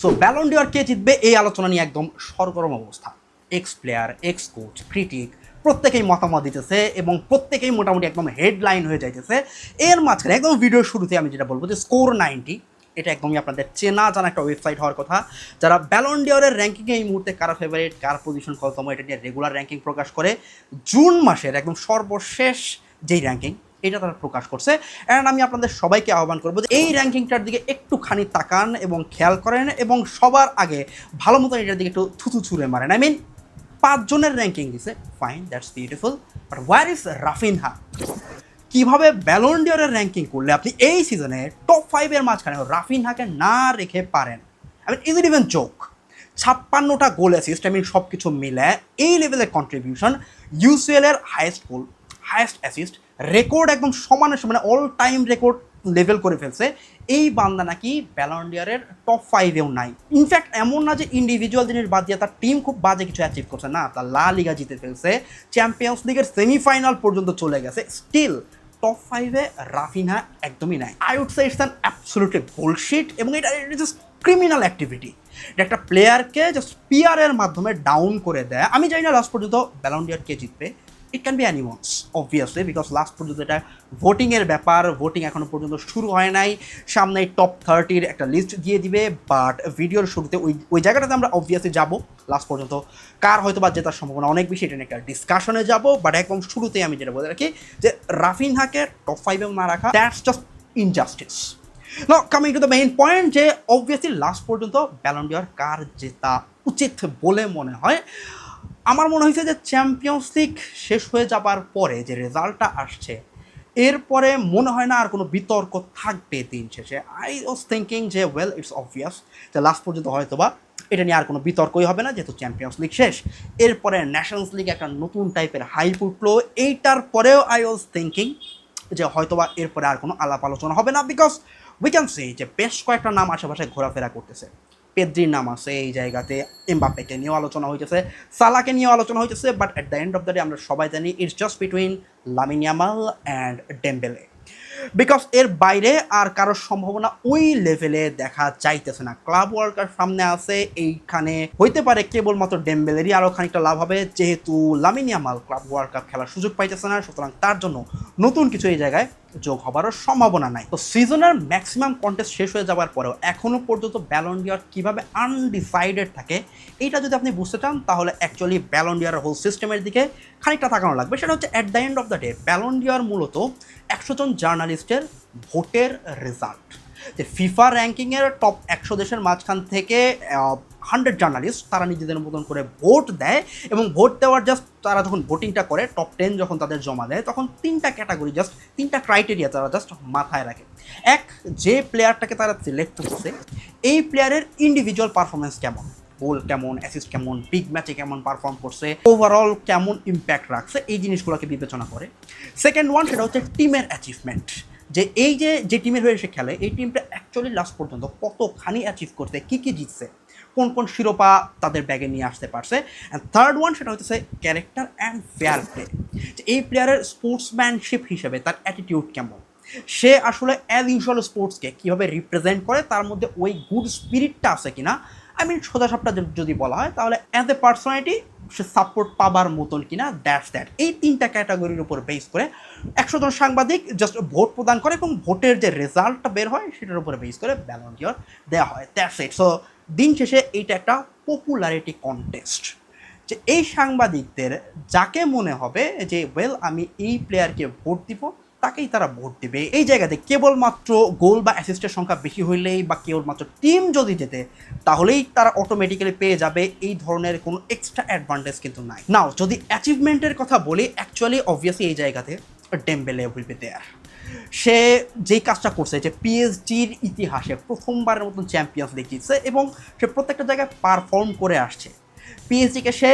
So Ballon d'Or কে জিতবে এই আলোচনা নিয়ে একদম সরগরম অবস্থা। Ex player ex coach critic প্রত্যেকেই মতামত দিতেছে এবং প্রত্যেকেই মোটামুটি একদম হেডলাইন হয়ে যাইতেছে। এর মাঝখানে একদম ভিডিওর শুরুতে আমি যেটা বলব যে স্কোর নাইনটি এটা একদমই আপনাদের চেনা জানা একটা ওয়েবসাইট হওয়ার কথা। যারা ব্যালন ডিওরের র্যাঙ্কিংয়ে এই মুহূর্তে কার ফেভারিট কার পজিশন কততম, এটা নিয়ে রেগুলার র্যাঙ্কিং প্রকাশ করে, জুন মাসের একদম সর্বশেষ যেই র্যাঙ্কিং এটা তারা প্রকাশ করছে। অ্যান্ড আমি আপনাদের সবাইকে আহ্বান করব এই র্যাঙ্কিংটার দিকে একটুখানি তাকান এবং খেয়াল করেন এবং সবার আগে ভালো মতো এটার দিকে একটু থুতু ছুঁড়ে মারেন। আই মিন পাঁচজনের র্যাঙ্কিং দিছে। Fine that's beautiful but where is Raphinha? কীভাবে ব্যালন ডিওরের র্যাঙ্কিং করলে আপনি এই সিজনে টপ ফাইভের মাঝখানে রাফিনহাকে না রেখে পারেন? I mean is it even চোখ ছাপ্পান্নটা গোল অ্যাসিস্ট আই মিন সব কিছু মিলে এই লেভেলের কন্ট্রিবিউশন ইউসিএল এর highest goal highest assist record একদম সমানে সমানে অল টাইম রেকর্ড লেভেল করে ফেলছে। এই বান্দা নাকি ব্যালন্ডিয়ারের টপ ফাইভেও নাই। ইনফ্যাক্ট এমন না যে ইন্ডিভিজুয়াল জিনিস বাদ দিয়ে তার টিম খুব বাজে কিছু অ্যাচিভ করছে। না, তার লা লিগা জিতে ফেলছে চ্যাম্পিয়ন্স লিগের সেমিফাইনাল পর্যন্ত চলে গেছে। স্টিল টপ ফাইভে রাফিনা একদমই নাই। I would say it's an bullshit এবং এটা জাস্ট ক্রিমিনাল অ্যাক্টিভিটি একটা প্লেয়ারকে জাস্ট পিয়ারের মাধ্যমে ডাউন করে দেয়। আমি জানি না লাস্ট পর্যন্ত ব্যালন্ডিয়ার কে জিতবে। It can be animals obviously because last পর্যন্ত এটা ভোটিংয়ের ব্যাপার ভোটিং এখনও পর্যন্ত শুরু হয় নাই। সামনে টপ থার্টির একটা লিস্ট দিয়ে দিবে বাট ভিডিওর শুরুতে ওই ওই জায়গাটাতে আমরা অবভিয়াসলি যাব। লাস্ট পর্যন্ত কার হয়তো বা জেতার সম্ভাবনা অনেক বেশি, এটা নিয়ে একটা ডিসকাশনে যাব। বাট একদম শুরুতেই আমি যেটা বলে রাখি যে রাফিনহাকে টপ ফাইভেও না রাখা that's just injustice coming to the main point যে অবভিয়াসলি লাস্ট পর্যন্ত ব্যালন্ডিয়ার কার জেতা উচিত বলে মনে হয়? আমার মনে হয়েছে যে চ্যাম্পিয়ন্স লিগ শেষ হয়ে যাবার পরে যে রেজাল্টটা আসছে, এরপরে মনে হয় না আর কোনো বিতর্ক থাকবে দিন শেষে। আই ওয়াজ থিঙ্কিং যে ওয়েল ইটস অবভিয়াস যে লাস্ট পর্যন্ত হয়তো বা এটা নিয়ে আর কোনো বিতর্কই হবে না, যেহেতু চ্যাম্পিয়ন্স লিগ শেষ। এরপরে ন্যাশনস লিগ একটা নতুন টাইপের হাইপ উঠল। এইটার পরেও আই ওয়াজ থিঙ্কিং যে হয়তোবা এরপরে আর কোনো আলাপ আলোচনা হবে না বিকজ উই ক্যান সে যে বেশ কয়েকটা নাম আশেপাশে ঘোরাফেরা করতেছে। পেদ্রির নাম আছে এই জায়গাতে এমবাপ্পেকে নিয়েও আলোচনা হইতেছে সালাকে নিয়েও আলোচনা হইতেছে but at the end of the day আমরা সবাই জানি it's just between Lamine Yamal and Dembele because এর বাইরে আর কারোর সম্ভাবনা ওই লেভেলে দেখা যাইতেছে না। ক্লাব ওয়ার্ল্ড কাপ সামনে আছে, এইখানে হইতে পারে কেবলমাত্র ডেম্বেলেরই আরও খানিকটা লাভ হবে, যেহেতু লামিনিয়ামাল ক্লাব ওয়ার্ল্ড কাপ খেলার সুযোগ পাইতেছে না, সুতরাং তার জন্য নতুন কিছু এই জায়গায় যোগ হবারও সম্ভাবনা নাই। তো সিজনের ম্যাক্সিমাম কন্টেস্ট শেষ হয়ে যাওয়ার পরেও এখনও পর্যন্ত ব্যালন্ডিয়ার কীভাবে আনডিসাইডেড থাকে, এইটা যদি আপনি বুঝতে চান, তাহলে অ্যাকচুয়ালি ব্যালন্ডিয়ার হোল সিস্টেমের দিকে খানিকটা তাকানো লাগবে। সেটা হচ্ছে at the end of the day Ballon d'Or মূলত একশো জন জার্নালিস্টের ভোটের রেজাল্ট যে ফিফা র্যাঙ্কিংয়ের টপ একশো দেশের মাঝখান থেকে হান্ড্রেড জার্নালিস্ট, তারা নিজেদের মতন করে ভোট দেয় এবং ভোট দেওয়ার জাস্ট তারা যখন ভোটিংটা করে টপ টেন যখন তাদের জমা দেয়, তখন তিনটা ক্যাটাগরি জাস্ট তিনটা ক্রাইটেরিয়া তারা জাস্ট মাথায় রাখে। এক, যে প্লেয়ারটাকে তারা সিলেক্ট করছে, এই প্লেয়ারের ইন্ডিভিজুয়াল পারফরমেন্স কেমন? গোল কেমন অ্যাসিস্ট কেমন বিগ ম্যাচে কেমন পারফর্ম করছে ওভারঅল কেমন ইম্প্যাক্ট রাখছে, এই জিনিসগুলোকে বিবেচনা করে। সেকেন্ড ওয়ান সেটা হচ্ছে টিমের অ্যাচিভমেন্ট যে এই যে যে টিমের হয়ে সে খেলে, এই টিমটা অ্যাকচুয়ালি লাস্ট পর্যন্ত কতখানি অ্যাচিভ করছে, কী কী জিতছে কোন কোন শিরোপা তাদের ব্যাগে নিয়ে আসতে পারছে। অ্যান্ড থার্ড ওয়ান সেটা হচ্ছে ক্যারেক্টার অ্যান্ড ফেয়ার প্লে এই প্লেয়ারের স্পোর্টসম্যানশিপ হিসেবে তার অ্যাটিটিউড কেমন? সে আসলে অ্যাজ ইউজুয়াল স্পোর্টসকে কীভাবে রিপ্রেজেন্ট করে, তার মধ্যে ওই গুড স্পিরিটটা আছে কিনা? আই মিন সোজা সাপটা যদি বলা হয়, তাহলে অ্যাজ এ পার্সোনালিটি সে সাপোর্ট পাবার মতন কিনা? দ্যাটস দ্যাট এই তিনটা ক্যাটাগরির উপর বেস করে একশো জন সাংবাদিক জাস্ট ভোট প্রদান করে এবং ভোটের যে রেজাল্টটা বের হয়, সেটার উপরে বেস করে ব্যালন্টিয়র দেওয়া হয়। দ্যাটস ইট সো দিন শেষে এইটা একটা পপুলারিটি কন্টেস্ট যে এই সাংবাদিকদের যাকে মনে হবে যে ওয়েল আমি এই প্লেয়ারকে ভোট দিব, তাকেই তারা ভোট দেবে। এই জায়গাতে কেবলমাত্র গোল বা অ্যাসিস্টের সংখ্যা বেশি হইলেই বা কেবলমাত্র টিম যদি যেতে তাহলেই তারা অটোমেটিক্যালি পেয়ে যাবে এই ধরনের কোনো এক্সট্রা অ্যাডভান্টেজ কিন্তু নাই। নাও যদি অ্যাচিভমেন্টের কথা বলি অ্যাকচুয়ালি অবভিয়াসলি এই জায়গাতে ডেম্বেলে উইল বি দেয়ার সে যেই কাজটা করছে, যে পিএসজির ইতিহাসে প্রথমবারের মতন চ্যাম্পিয়ন্স লিগ জিতছে এবং সে প্রত্যেকটা জায়গায় পারফর্ম করে আসছে। পিএসজিকে সে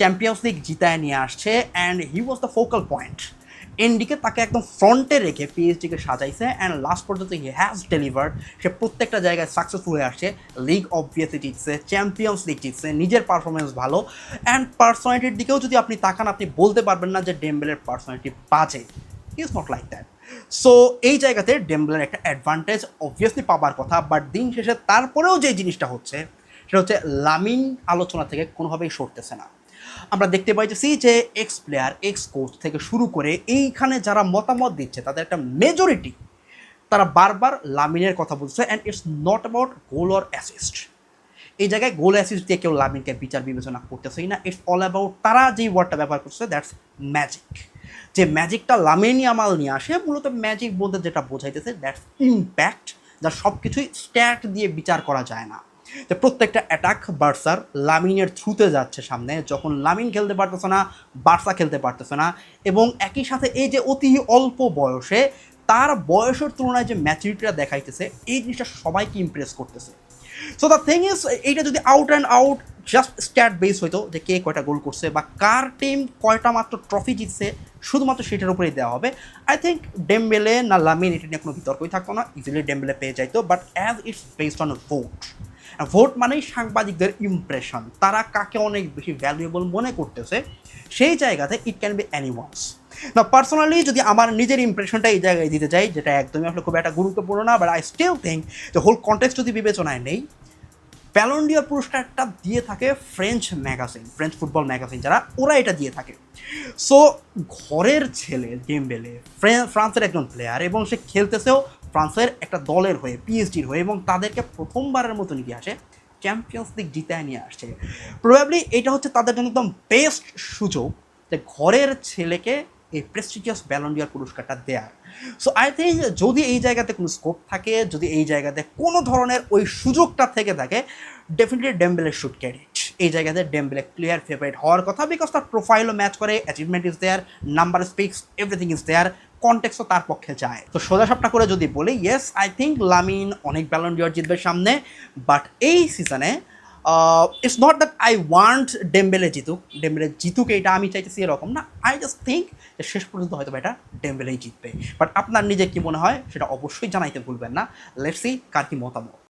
চ্যাম্পিয়ন্স লিগ জিতায় নিয়ে আসছে and he was the focal point এনডিকে তাকে একদম ফ্রন্টে রেখে পিএইচডিকে সাজাইছে অ্যান্ড লাস্ট পর্যন্ত হি হ্যাজ ডেলিভার্ড সে প্রত্যেকটা জায়গায় সাকসেসফুল হয়ে আসছে লিগ অবভিয়াসলি জিতছে চ্যাম্পিয়ন্স লিগ জিতছে, নিজের পারফরমেন্স ভালো। অ্যান্ড পার্সোনালিটির দিকেও যদি আপনি তাকান, আপনি বলতে পারবেন না যে ডেম্বেলের পার্সোনালিটি বাজে। Is not like that so এই জায়গাতে ডেম্বলের একটা অ্যাডভান্টেজ অবভিয়াসলি পাবার কথা বাট দিন শেষে তারপরেও যে জিনিসটা হচ্ছে, সেটা হচ্ছে লামিন আলোচনা থেকে কোনোভাবেই সরতেছে না। আমরা দেখতে পাইতেছি যে এক্স প্লেয়ার এক্স কোচ থেকে শুরু করে এইখানে যারা মতামত দিচ্ছে, তাদের একটা মেজরিটি তারা বারবার লামিনের কথা বলছে and it's not about goal or assist এই জায়গায় গোল অ্যাসিস্ট দিয়ে কেউ লামিনকে বিচার বিবেচনা করতেছেই না। ইটস অল অ্যাবাউট তারা যেই ওয়ার্ডটা ব্যবহার করছে দ্যাটস ম্যাজিক যে ম্যাজিকটা লামিনী আমাল নিয়ে আসে, মূলত ম্যাজিক বলতে যেটা বোঝাইতেছে দ্যাটস ইম্প্যাক্ট যা সব কিছুই স্ট্যাট দিয়ে বিচার করা যায় না। যে প্রত্যেকটা অ্যাটাক বার্সার লামিনের থ্রুতে যাচ্ছে সামনে, যখন লামিন খেলতে পারতেছে না, বার্সা খেলতে পারতেছে না, এবং একই সাথে এই যে অতি অল্প বয়সে, তার বয়সের তুলনায় যে ম্যাচুরিটিটা দেখাইতেছে, এই জিনিসটা সবাইকে ইমপ্রেস করতেছে। সো দ্য থিং ইজ এইটা যদি out and out just stat base হইতো যে কে কয়টা গোল করছে বা কার টিম কয়টা মাত্র ট্রফি জিতছে, শুধুমাত্র সেটার উপরেই দেওয়া হবে। আই থিঙ্ক ডেমবেলে না লামিন এটা নিয়ে কোনো বিতর্কই থাকতো না। ইজিলি ডেমবেলে পেয়ে যাইতো but as it's based on vote vote মানেই সাংবাদিকদের ইমপ্রেশন তারা কাকে অনেক বেশি ভ্যালুয়েবল মনে করতেছে, সেই জায়গাতে ইট ক্যান বি অ্যানিমালস না পার্সোনালি যদি আমার নিজের ইমপ্রেশনটা এই জায়গায় দিতে চাই, যেটা একদমই আসলে খুব একটা গুরুত্বপূর্ণ না বাট আই স্টিল থিঙ্ক যে হোল কন্টেক্সট যদি বিবেচনায় নেই প্যালন্ডিয়া পুরস্কারটা দিয়ে থাকে French magazine French football magazine যারা, ওরা এটা দিয়ে থাকে। সো ঘরের ছেলে ডেমবেলে ফ্রান্সের একজন প্লেয়ার এবং সে খেলতেছেও ফ্রান্সের একটা দলের হয়ে পিএইচডির হয়ে এবং তাদেরকে প্রথমবারের মতন ইতিহাসে চ্যাম্পিয়ন্স লিগ জিতায় নিয়ে আসছে। প্রবাবলি এটা হচ্ছে তাদের জন্য একদম বেস্ট সুযোগ যে ঘরের ছেলেকে এই প্রেস্টিজিয়াস ব্যালন্ডিয়ার পুরস্কারটা দেয়ার। সো আই থিঙ্ক যদি এই জায়গাতে কোনো স্কোপ থাকে, যদি এই জায়গাতে কোনো ধরনের ওই সুযোগটা থেকে থাকে ডেফিনেটলি ডেম্বেলে শুড ক্যারিট এই জায়গাতে ডেম্বেলে ক্লিয়ার ফেভারিট হওয়ার কথা বিকজ তার প্রোফাইলও ম্যাচ করে achievement is there number speaks everything is there কন্টেক্সও তার পক্ষে যায়। তো সোজা সাপটা করে যদি বলি ইয়েস আই থিঙ্ক লামিন অনেক ব্যালন্ডিয়ার জিতবে সামনে বাট এই সিজনে it's not that I want Dembele জিতুক। Dembele জিতুক এটা আমি চাইতেছি এরকম না। আই জাস্ট থিঙ্ক যে শেষ পর্যন্ত হয়তো এটা ডেম্বেলেই জিতবে। বাট আপনার নিজে কি মনে হয়? সেটা অবশ্যই জানাইতে ভুলবেন না। লেটসি কার কি মতামত।